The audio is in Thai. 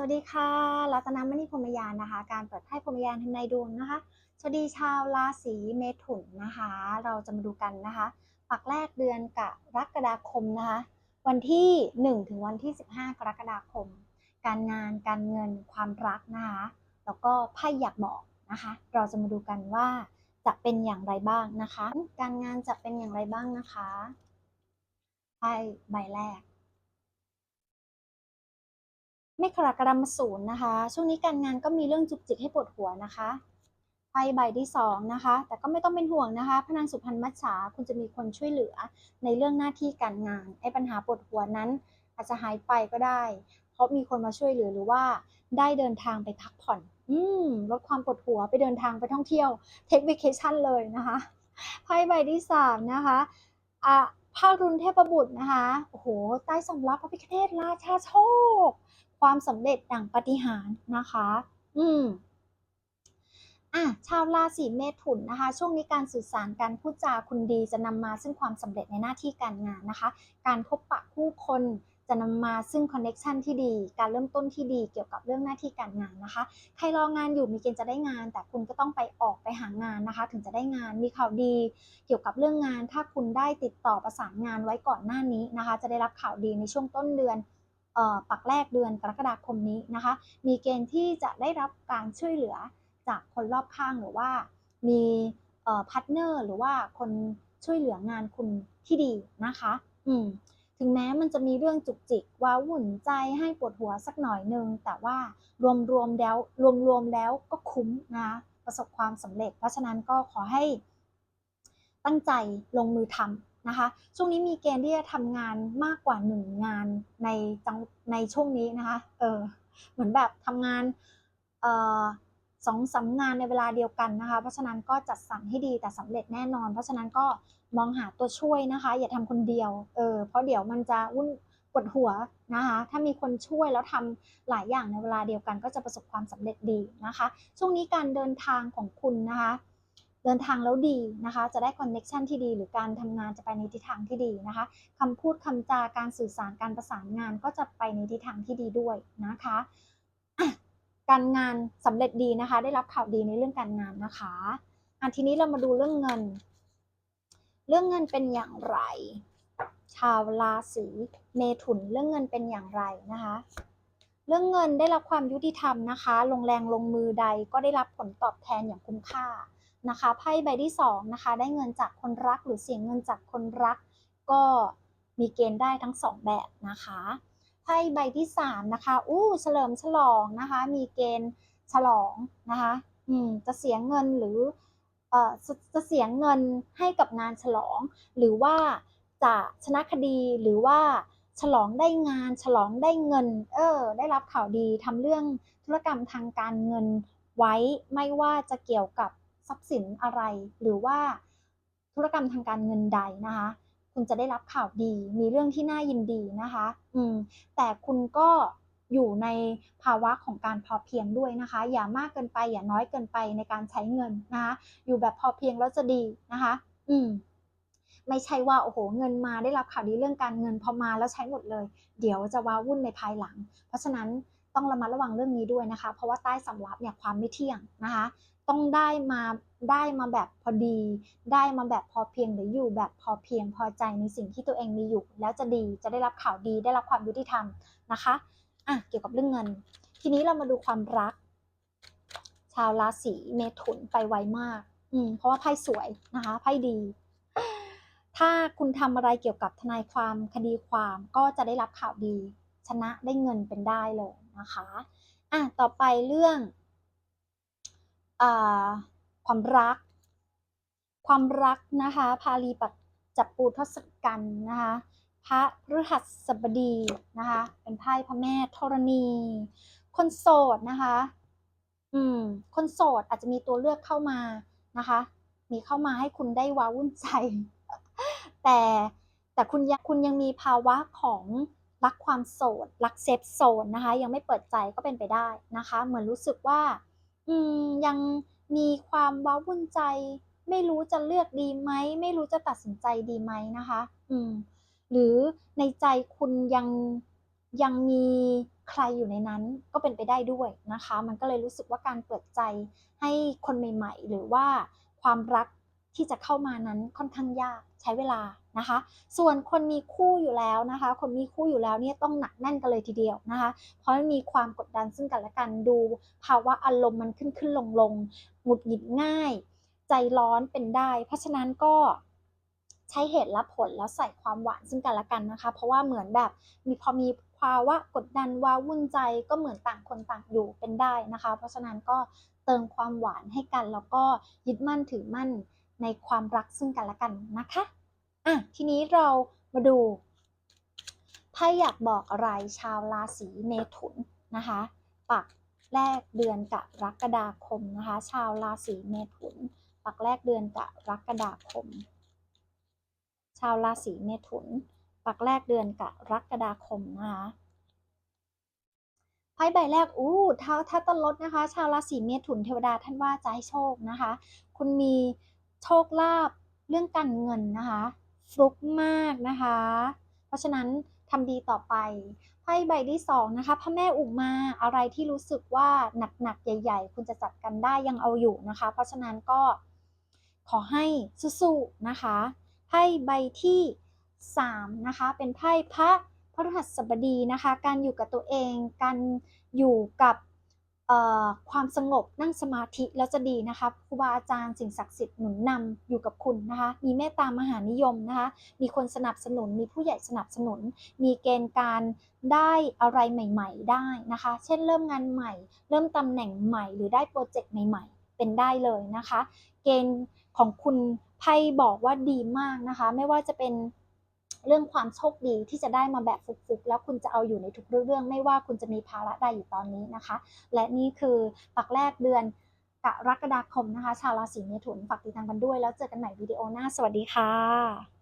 สวัสดีค่ะรัตนมณีพรมยานนะคะ การเปิดไพ่พรมยานทำนายดวงนะคะ สวัสดีชาวราศีเมถุนนะคะ เราจะมาดูกันนะคะ ปักแรกเดือนกรกฎาคมนะคะ วันที่ 1 ถึงวันที่ 15 กรกฎาคม การงานการเงินความรักนะคะ แล้วก็ไพ่อยากบอกนะคะ เราจะมาดูกันว่าจะเป็นอย่างไรบ้างนะคะ การงานจะเป็นอย่างไรบ้างนะคะไพ่ใบแรก ไม่กรกฎามศูนย์นะคะ ช่วงนี้การงานก็มีเรื่องจุกจิกให้ปวดหัวนะคะไพ่ใบที่สองนะคะ แต่ก็ไม่ต้องเป็นห่วงนะคะ พนังสุพรรณมัจฉาคุณจะมีคนช่วยเหลือในเรื่องหน้าที่การงาน ไอ้ปัญหาปวดหัวนั้น อาจจะหายไปก็ได้ เพราะมีคนมาช่วยเหลือหรือว่าได้เดินทางไปพักผ่อน อืมลดความปวดหัวไปเดินทางไปท่องเที่ยวเทค v ว c a t i o n เลยนะคะไพ่ใบที่สามนะคะอะ พระรุนเทพบุตรนะคะ โอ้โห ใต้สำรับพระพิฆเนศราชาโชค ความสำเร็จดั่งปาฏิหารนะคะ อืมอะชาวราศีเมถุนนะคะ ช่วงนี้การสื่อสารการพูดจาคุณดีจะนำมาซึ่งความสำเร็จในหน้าที่การงานนะคะ การพบปะผู้คน จะนำมาซึ่งคอนเน็ชันที่ดี การเริ่มต้นที่ดีเกี่ยวกับเรื่องหน้าที่การงานนะคะ ใครรองานอยู่มีเกณฑ์จะได้งาน แต่คุณก็ต้องไปออกไปหางานนะคะ ถึงจะได้งานมีข่าวดี เกี่ยวกับเรื่องงาน ถ้าคุณได้ติดต่อประสานงานไว้ก่อนหน้านี้นะคะ จะได้รับข่าวดีในช่วงต้นเดือนออปักแรกเดือนกรกฎาคมนี้นะคะ มีเกณฑ์ที่จะได้รับการช่วยเหลือจากคนรอบข้างหรือว่ามีพาร์ทเนอร์หรือว่าคนช่วยเหลืองานคุณที่ดีนะคะ อืม ถึงแม้มันจะมีเรื่องจุกจิกว้าวุ่นใจให้ปวดหัวสักหน่อยนึง แต่ว่ารวมๆแล้วรวมๆแล้วก็คุ้มนะประสบความสำเร็จ เพราะฉะนั้นก็ขอให้ตั้งใจลงมือทำนะคะ ช่วงนี้มีเกณฑ์ที่จะทำงานมากกว่าหนึ่งงานในจังในช่วงนี้นะคะ เออ เหมือนแบบทำงานเอ่อ สองสามงานในเวลาเดียวกันนะคะ เพราะฉะนั้นก็จัดสรรให้ดีแต่สำเร็จแน่นอน เพราะฉะนั้นก็มองหาตัวช่วยนะคะ อย่าทำคนเดียวเออเพราะเดี๋ยวมันจะวุ่นปวดหัวนะคะ ถ้ามีคนช่วยแล้วทำหลายอย่างในเวลาเดียวกัน ก็จะประสบความสำเร็จดีนะคะ ช่วงนี้การเดินทางของคุณนะคะเดินทางแล้วดีนะคะ จะได้คอนเน็ชันที่ดี หรือการทำงานจะไปในทิศทางที่ดีนะคะคำพูดคำจาการสื่อสารการประสานงานก็จะไปในทิศทางที่ดีด้วยนะคะ การงานสำเร็จดีนะคะ ได้รับข่าวดีในเรื่องการงานนะคะอะทีนี้เรามาดูเรื่องเงิน เรื่องเงินเป็นอย่างไร ชาวราศีเมถุนเรื่องเงินเป็นอย่างไรนะคะ เรื่องเงินได้รับความยุติธรรมนะคะ ลงแรงลงมือใดก็ได้รับผลตอบแทนอย่างคุ้มค่านะคะไพ่ใบที่2นะคะได้เงินจากคนรักหรือเสียเงินจากคนรัก ก็มีเกณฑ์ได้ทั้ง 2 แบบนะคะ ไพ่ใบที่3นะคะ อู้เฉลิมฉลองนะคะ มีเกณฑ์ฉลองนะคะ อืม จะเสียเงินหรือ เอ่อจะจะเสียเงินให้กับงานฉลอง หรือว่าจะชนะคดีหรือว่าฉลองได้งาน ฉลองได้เงิน เออ ได้รับข่าวดีทำเรื่องธุรกรรมทางการเงินไว้ไม่ว่าจะเกี่ยวกับทรัพย์สินอะไร หรือว่าธุรกรรมทางการเงินใดนะคะ คุณจะได้รับข่าวดี มีเรื่องที่น่ายินดีนะคะ อืม แต่คุณก็อยู่ในภาวะของการพอเพียงด้วยนะคะ อย่ามากเกินไปอย่าน้อยเกินไปในการใช้เงินนะคะ อยู่แบบพอเพียงแล้วจะดีนะคะ อืม ไม่ใช่ว่าโอ้โห เงินมาได้รับข่าวดีเรื่องการเงินพอมาแล้วใช้หมดเลย เดี๋ยวจะว้าวุ่นในภายหลัง เพราะฉะนั้นต้องระมัดระวังเรื่องนี้ด้วยนะคะ เพราะว่าใต้สำรับเนี่ยความไม่เที่ยงนะคะ ต้องได้มาได้มาแบบพอดี ได้มาแบบพอเพียงหรืออยู่แบบพอเพียงพอใจในสิ่งที่ตัวเองมีอยู่ แล้วจะดีจะได้รับข่าวดีได้รับความยุติธรรมนะคะอะเกี่ยวกับเรื่องเงิน ทีนี้เรามาดูความรัก ชาวราศีเมถุนไปไวมาก อืมเพราะว่าไพ่สวยนะคะไพ่ดี ถ้าคุณทำอะไรเกี่ยวกับทนายความคดีความก็จะได้รับข่าวดี ชนะได้เงินเป็นได้เลยนะคะอะต่อไปเรื่อง ความรัก ความรักนะคะ พาลีปัจจับปูทศกัณฐ์นะคะ พระพฤหัสบดีนะคะ เป็นไพ่พระแม่ธรณี คนโสดนะคะ อืม คนโสดอาจจะมีตัวเลือกเข้ามานะคะ มีเข้ามาให้คุณได้ว้าวุ่นใจ แต่แต่คุณยังคุณยังมีภาวะของรักความโสด รักเซฟโซนนะคะ ยังไม่เปิดใจก็เป็นไปได้นะคะ เหมือนรู้สึกว่า อืม ยังมีความว้าวุ่นใจ ไม่รู้จะเลือกดีไหม ไม่รู้จะตัดสินใจดีไหมนะคะ อืม หรือในใจคุณยังยังมีใครอยู่ในนั้นก็เป็นไปได้ด้วยนะคะ มันก็เลยรู้สึกว่าการเปิดใจให้คนใหม่ ๆ หรือว่าความรักที่จะเข้ามานั้นค่อนข้างยาก ใช้เวลานะคะ ส่วนคนมีคู่อยู่แล้วนะคะ คนมีคู่อยู่แล้วเนี่ยต้องหนักแน่นกันเลยทีเดียวนะคะ เพราะมันมีความกดดันซึ่งกันและกันดู ภาวะอารมณ์มันขึ้นขึ้นลงลงหงุดหงิดง่าย ใจร้อนเป็นได้ เพราะฉะนั้นก็ใช้เหตุและผลแล้วใส่ความหวานซึ่งกันและกันนะคะ เพราะว่าเหมือนแบบมีพอมีภาวะกดดันว้าวุ่นใจก็เหมือนต่างคนต่างอยู่เป็นได้นะคะ เพราะฉะนั้นก็เติมความหวานให้กันแล้วก็ยึดมั่นถือมั่น ในความรักซึ่งกันและกันนะคะอะทีนี้เรามาดูไพ่อยากบอกอะไรชาวราศีเมถุนนะคะปักแรกเดือนกรกฎาคมนะคะ ชาวราศีเมถุน ปักแรกเดือนกรกฎาคม ชาวราศีเมถุน ปักแรกเดือนกรกฎาคมนะคะไพ่ใบแรก อู้เท้าทัตตลดนะคะ ชาวราศีเมถุนเทวดาท่านว่าจะให้โชคนะคะ คุณมี โชคลาภเรื่องการเงินนะคะฟลุกมากนะคะ เพราะฉะนั้นทำดีต่อไปไพ่ใบที่สองนะคะพระแม่อุมาอะไรที่รู้สึกว่าหนักๆใหญ่ ๆ คุณจะจัดกันได้ยังเอาอยู่นะคะ เพราะฉะนั้นก็ขอให้สู้ๆนะคะไพ่ใบที่สามนะคะเป็นไพ่พระพระฤหัสบดีนะคะ การอยู่กับตัวเอง การอยู่กับ ความสงบนั่งสมาธิแล้วจะดีนะคะครูบาอาจารย์สิ่งศักดิ์สิทธิ์หนุนนำอยู่กับคุณนะคะมีเมตตามหานิยมนะคะมีคนสนับสนุน มีผู้ใหญ่สนับสนุน มีเกณฑ์การได้อะไรใหม่ ๆ ได้นะคะ เช่นเริ่มงานใหม่ เริ่มตำแหน่งใหม่ หรือได้โปรเจกต์ใหม่ ๆ เป็นได้เลยนะคะ เกณฑ์ของคุณไพ่บอกว่าดีมากนะคะ ไม่ว่าจะเป็น เรื่องความโชคดีที่จะได้มาแบบฟุกๆ แล้วคุณจะเอาอยู่ในทุกเรื่อง ไม่ว่าคุณจะมีภาระใดอยู่ตอนนี้นะคะ และนี่คือปักแรกเดือนกรกฎาคมนะคะ ชาวราศีเมถุนฝากติดตามกันด้วย แล้วเจอกันใหม่วิดีโอหน้า สวัสดีค่ะ